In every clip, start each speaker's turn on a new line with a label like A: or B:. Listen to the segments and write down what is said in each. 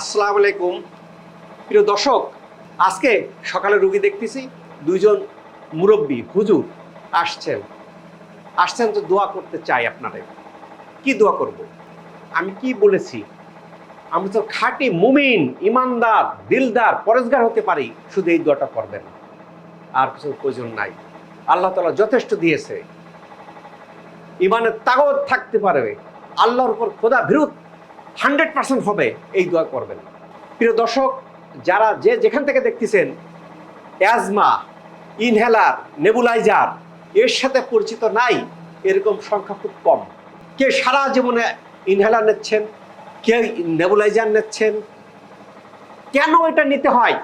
A: আসসালামু আলাইকুম। প্রিয় দর্শক, আজকে সকালে রুগী দেখতেছি, দুইজন মুরব্বী, হুজুর আসছেন। আসছেন তো দোয়া করতে চাই আপনাদের। কি দোয়া করব? আমি কি বলেছি? আমি তো খাঁটি মুমিন, ইমানদার, দিলদার, পরেজগার হতে পারি, শুধু এই দোয়াটা করবেন আর কিছু প্রয়োজন নাই। আল্লাহ তালা যথেষ্ট দিয়েছে। ইমানের তাগত থাকতে পারবে। আল্লাহর উপর খোদা বিরুদ্ধ হান্ড্রেড পার্সেন্ট হবে এই দোয়া করবেন। প্রিয় দর্শক, যারা যে যেখান থেকে দেখতেছেন, অ্যাজমা, ইনহেলার, নেবুলাইজার, এর সাথে পরিচিত নাই, এরকম সংখ্যা খুব কম। কে সারা জীবনে ইনহেলার নিচ্ছেন, কে নেবুলাইজার নিচ্ছেন, কেন এটা নিতে হয়?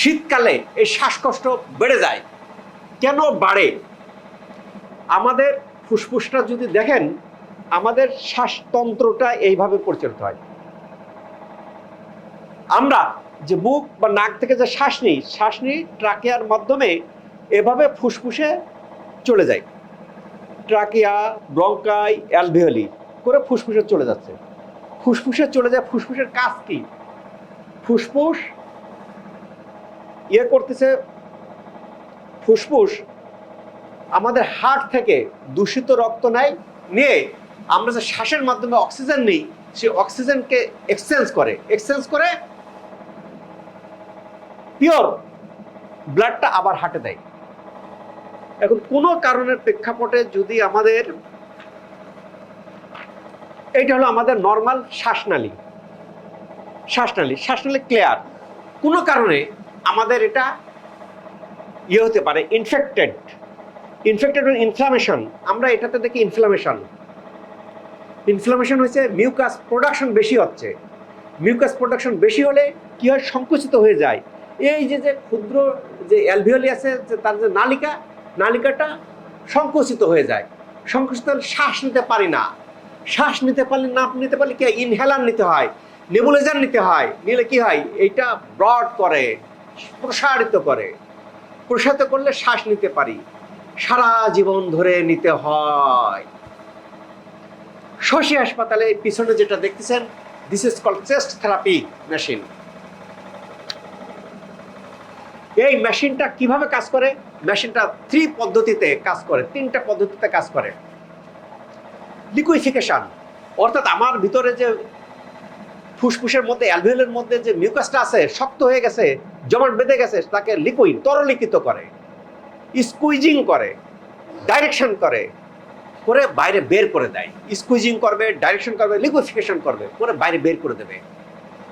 A: শীতকালে এই শ্বাসকষ্ট বেড়ে যায়। কেন বাড়ে? আমাদের ফুসফুসটা যদি দেখেন আমাদের শ্বাসতন্ত্রটা এইভাবে পরিচালিত হয়। আমরা যে বুক বা নাক থেকে যে শ্বাস নিই শ্বাস নিই ট্রাকিয়ার মাধ্যমে এভাবে ফুসফুসে চলে যায়। ট্রাকিয়া, ব্রঙ্কাই, অ্যালভিওলি করে ফুসফুসে চলে যাচ্ছে। ফুসফুসে চলে যায়, ফুসফুসের কাজ কি? ফুসফুস ইয়ে করতেছে, ফুসফুস আমাদের হার্ট থেকে দূষিত রক্ত নেয়, নিয়ে আমরা যে শ্বাসের মাধ্যমে অক্সিজেন নিই, সে অক্সিজেনকে এক্সচেঞ্জ করে। এক্সচেঞ্জ করে পিওর ব্লাডটা আবার হাটে দেয়। এখন কোনো কারণের প্রেক্ষাপটে যদি আমাদের এইটা হলো আমাদের নর্মাল শ্বাসনালী। শ্বাসনালী শ্বাসনালী ক্লিয়ার কোনো কারণে আমাদের এটা ইয়ে হতে পারে ইনফেক্টেড ইনফেক্টেড ইনফ্লামেশন আমরা এটাতে দেখি ইনফ্লামেশন ইনফ্লামেশন হয়েছে মিউকাস প্রোডাকশন বেশি হচ্ছে। মিউকাস প্রোডাকশন বেশি হলে কি হয়? সংকুচিত হয়ে যায়। এই যে যে ক্ষুদ্র যে অ্যালভিওলি আছে, যে তার যে নালিকা, নালিকাটা সংকুচিত হয়ে যায়। সংকুচিত হলে শ্বাস নিতে পারি না। শ্বাস নিতে পারলে না নিতে পারলে কি ইনহেলার নিতে হয় নেবুলাইজার নিতে হয়। নিলে কি হয়? এইটা ব্রড করে, প্রসারিত করে। প্রসারিত করলে শ্বাস নিতে পারি। সারা জীবন ধরে নিতে হয়। শশী হাসপাতালে এই পিছনে যেটা দেখতেছেন this is call chest therapy machine এই মেশিনটা কীভাবে কাজ করে? মেশিনটা থ্রি পদ্ধতিতে কাজ করে, তিনটা পদ্ধতিতে কাজ করে। লিকুইফিকেশন অর্থাৎ আমার ভিতরে যে ফুসফুসের মধ্যে অ্যালভিওলের মধ্যে যে মিউকাসটা আছে, শক্ত হয়ে গেছে জমাট বেঁধে গেছে, তাকে লিকুইড তরলীকৃত করে স্কুইজিং করে ডাইরেকশন করে। করে বাইরে বের করে দেয়। স্কুইজিং করবে ডাইরেকশন করবে লিকুইফিকেশন করবে, করে বাইরে বের করে দেবে।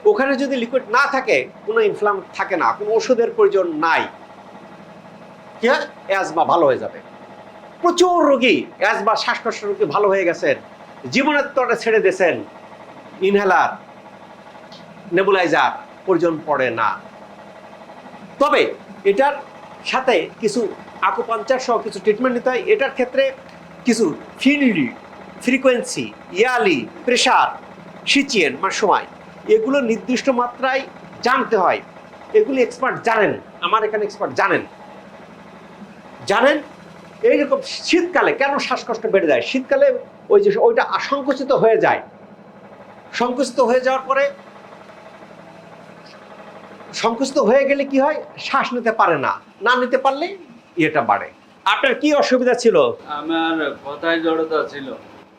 A: ওখানে যদি লিকুইড না থাকে, কোনো ইনফ্লাম থাকে না, কোনো ওষুধের প্রয়োজন নাই। কি অ্যাজমা ভালো হয়ে যাবে। প্রচুর রোগী অ্যাজমা শ্বাসকষ্ট রোগী ভালো হয়ে গেছেন। জীবনের তরে ছেড়ে দিয়েছেন। ইনহেলার নেবুলাইজার প্রয়োজন পড়ে না। তবে এটার সাথে কিছু আকুপাঞ্চার সহ কিছু ট্রিটমেন্ট নিতে হয়। এটার ক্ষেত্রে কিছু ফিনলি ফ্রিকোয়েন্সি ইয়ালি প্রেশার সিচিয়েন মানে সময়, এগুলো নির্দিষ্ট মাত্রায় জানতে হয়। এগুলি এক্সপার্ট জানেন, আমার এখানে এক্সপার্ট জানেন। জানেন? এইরকম শীতকালে কেন শ্বাসকষ্ট বেড়ে যায়? শীতকালে ওই যে ওইটা সংকুচিত হয়ে যায়। সংকুচিত হয়ে যাওয়ার পরে সংকুচিত হয়ে গেলে কি হয়? শ্বাস নিতে পারে না। না নিতে পারলে ইয়েটা বাড়ে। আপনার কি অসুবিধা ছিল?
B: আমার কথায় জড়তা ছিল।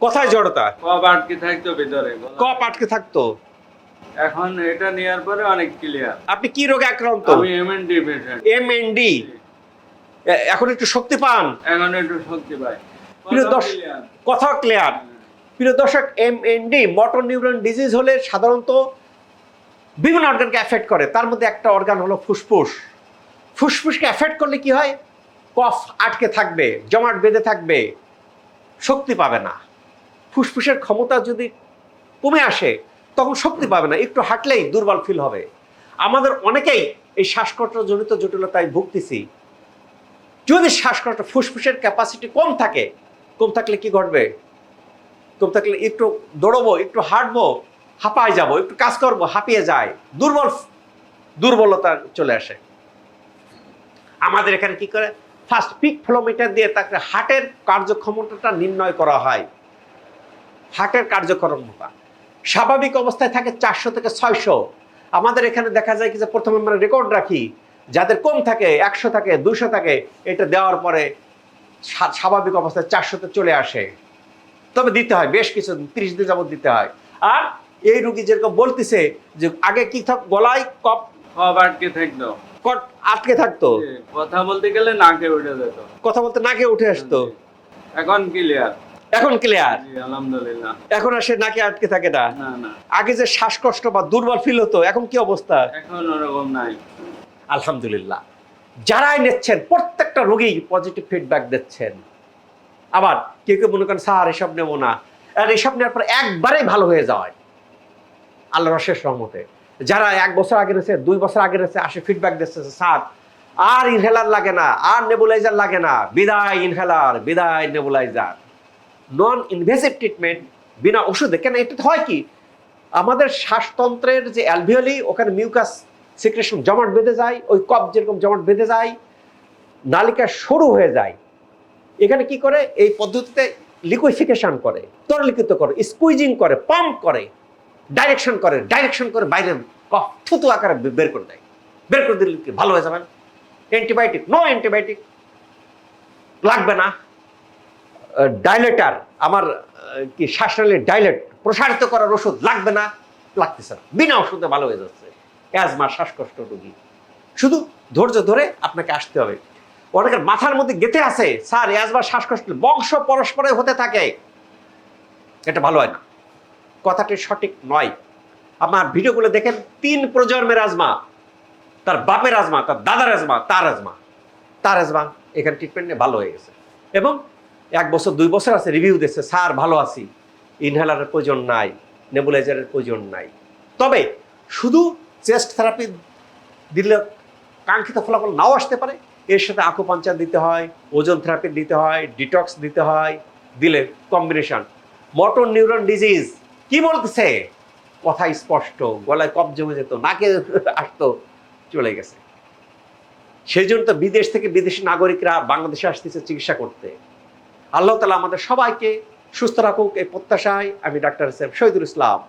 A: কথায় জড়তা?
B: কপ আটকে থাকতো ভিতরে।
A: কপ আটকে থাকতো?
B: এখন এটা নেওয়ার পরে অনেক ক্লিয়ার
A: আপনি কি রোগে আক্রান্ত?
B: আমি এমএনডি পেশেন্ট
A: এম এন এখন একটু শক্তি পান?
B: এখন একটু শক্তি পাই।
A: প্রিয়
B: কথা
A: দর্শ-
B: clear।
A: কথা ক্লিয়ার প্রিয় দর্শক M N D motor neuron disease হলে সাধারণত বিভিন্ন অর্গানকে অ্যাফেক্ট করে। তার মধ্যে একটা অর্গান হলো ফুসফুস। ফুসফুসকে অ্যাফেক্ট করলে কি হয়? কফ আটকে থাকবে, জমাট বেঁধে থাকবে, শক্তি পাবে না। ফুসফুসের ক্ষমতা যদি কমে আসে, তখন শক্তি পাবে না, একটু হাঁটলেই দুর্বল ফিল হবে। আমাদের অনেকেই এই শ্বাসকষ্টজনিত জটিলতায় ভুগতেছি। যদি শ্বাসকষ্ট, ফুসফুসের ক্যাপাসিটি কম থাকে, কম থাকলে কি ঘটবে? কম থাকলে একটু দৌড়বো, একটু হাঁটবো, হাঁপায় যাব, একটু কাজ করব, হাঁপিয়ে যায় দুর্বল, দুর্বলতা চলে আসে। আমাদের এখানে কি করে? ফার্স্ট পিক ফ্লোমিটার দিয়ে তাকে হার্টের কার্যক্ষমতাটা নির্ণয় করা হয়। হার্টের কার্যক্ষমতা। স্বাভাবিক অবস্থায় থাকে চারশো থেকে ছয়শো। আমাদের এখানে দেখা যায় কি যে প্রথমে আমরা রেকর্ড রাখি, যাদের কম থাকে, একশো থাকে দুশো থাকে, এটা দেওয়ার পরে স্বাভাবিক অবস্থায় চারশোতে চলে আসে। তবে দিতে হয়, বেশ কিছু ত্রিশ দিন যাবত দিতে হয়। আর এই রুগী যেরকম বলতেছে যে আগে কি থাক, গলায় কপ
B: থাকতো
A: কট আটকে থাকতো।
B: কথা বলতে গেলে নাকে উঠে যেত।
A: কথা বলতে নাকে উঠে আসতো।
B: এখন ক্লিয়ার
A: এখন ক্লিয়ার
B: আলহামদুলিল্লাহ।
A: এখন আর সে নাকে আটকে থাকে না? আগে যে শ্বাসকষ্ট বা দুর্বল ফিল হতো এখন কি অবস্থা?
B: এখন ওরকম নাই।
A: আলহামদুলিল্লাহ। যারাই নিচ্ছেন প্রত্যেকটা রোগী পজিটিভ ফিডব্যাক দিচ্ছেন। আবার কেউ কেউ মনে করেন স্যার এসব নেব না। আর এসব নেওয়ার পর একবারেই ভালো হয়ে যায়। আল্লাহ রসের সহমতে যারা এক বছর আগে রয়েছে, দুই বছর আগে রয়েছে, আসে ফিডব্যাক দিচ্ছে স্যার, আর ইনহেলার লাগে না, আর নেবুলাইজার লাগে না, বিদায় ইনহেলার বিদায় নেবুলাইজার নন ইনভেসিভ ট্রিটমেন্ট বিনা ওষুধে। কেন, এটা হয় কি? আমাদের শ্বাসতন্ত্রের যে অ্যালভিওলি ওখানে মিউকাস সিক্রেশন জমাট বেঁধে যায়, ওই কপ যেরকম জমাট বেঁধে যায়, নালিকা সরু হয়ে যায়। এখানে কি করে? এই পদ্ধতিতে লিকুইফিকেশন করে তরলিখিত করে স্কুইজিং করে পাম্প করে। ডাইরেকশন করে ডাইরেকশন করে বাইরে থুতু আকারে বের করে দেয়। বের করে দিলে কি ভালো হয়ে যাবেন অ্যান্টিবায়োটিক নো অ্যান্টিবায়োটিক লাগবে না। ডাইলেটার আমার কি শ্বাসনালীর ডাইলেট প্রসারিত করার ওষুধ লাগবে না, লাগতেছে না। বিনা ওষুধে ভালো হয়ে যাচ্ছে। অ্যাজমা শ্বাসকষ্ট রোগী। শুধু ধৈর্য ধরে আপনাকে আসতে হবে। অনেকের মাথার মধ্যে গেঁথে আছে, স্যার অ্যাজমা শ্বাসকষ্ট বংশ পরস্পরে হতে থাকে। এটা ভালো হয় না। কথাটি সঠিক নয়। আমার ভিডিওগুলো দেখেন, তিন প্রজন্মের আজমা তার বাপের আজমা তার দাদার আজমা তার আজমা তার আজমা এখানে ট্রিটমেন্ট নিয়ে ভালো হয়ে গেছে। এবং এক বছর, দুই বছর আছে রিভিউ দিচ্ছে, স্যার, ভালো আছি। ইনহেলারের প্রয়োজন নাই নেবুলাইজারের প্রয়োজন নাই। তবে শুধু চেস্ট থেরাপি দিলে কাঙ্ক্ষিত ফলাফল নাও আসতে পারে, এর সাথে আকুপাঞ্চার দিতে হয় ওজন থেরাপি দিতে হয় ডিটক্স দিতে হয়, দিলে কম্বিনেশন মোটর নিউরন ডিজিজ কি বলতেছে? কথা স্পষ্ট, গলায় কপ জমে যেত, নাকে আসতো, চলে গেছে। সেই জন্য তো বিদেশ থেকে বিদেশি নাগরিকরা বাংলাদেশে আসতেছে চিকিৎসা করতে। আল্লাহ তালা আমাদের সবাইকে সুস্থ রাখুক এই প্রত্যাশায় আমি ডাক্তার সাহেব শহীদুল ইসলাম।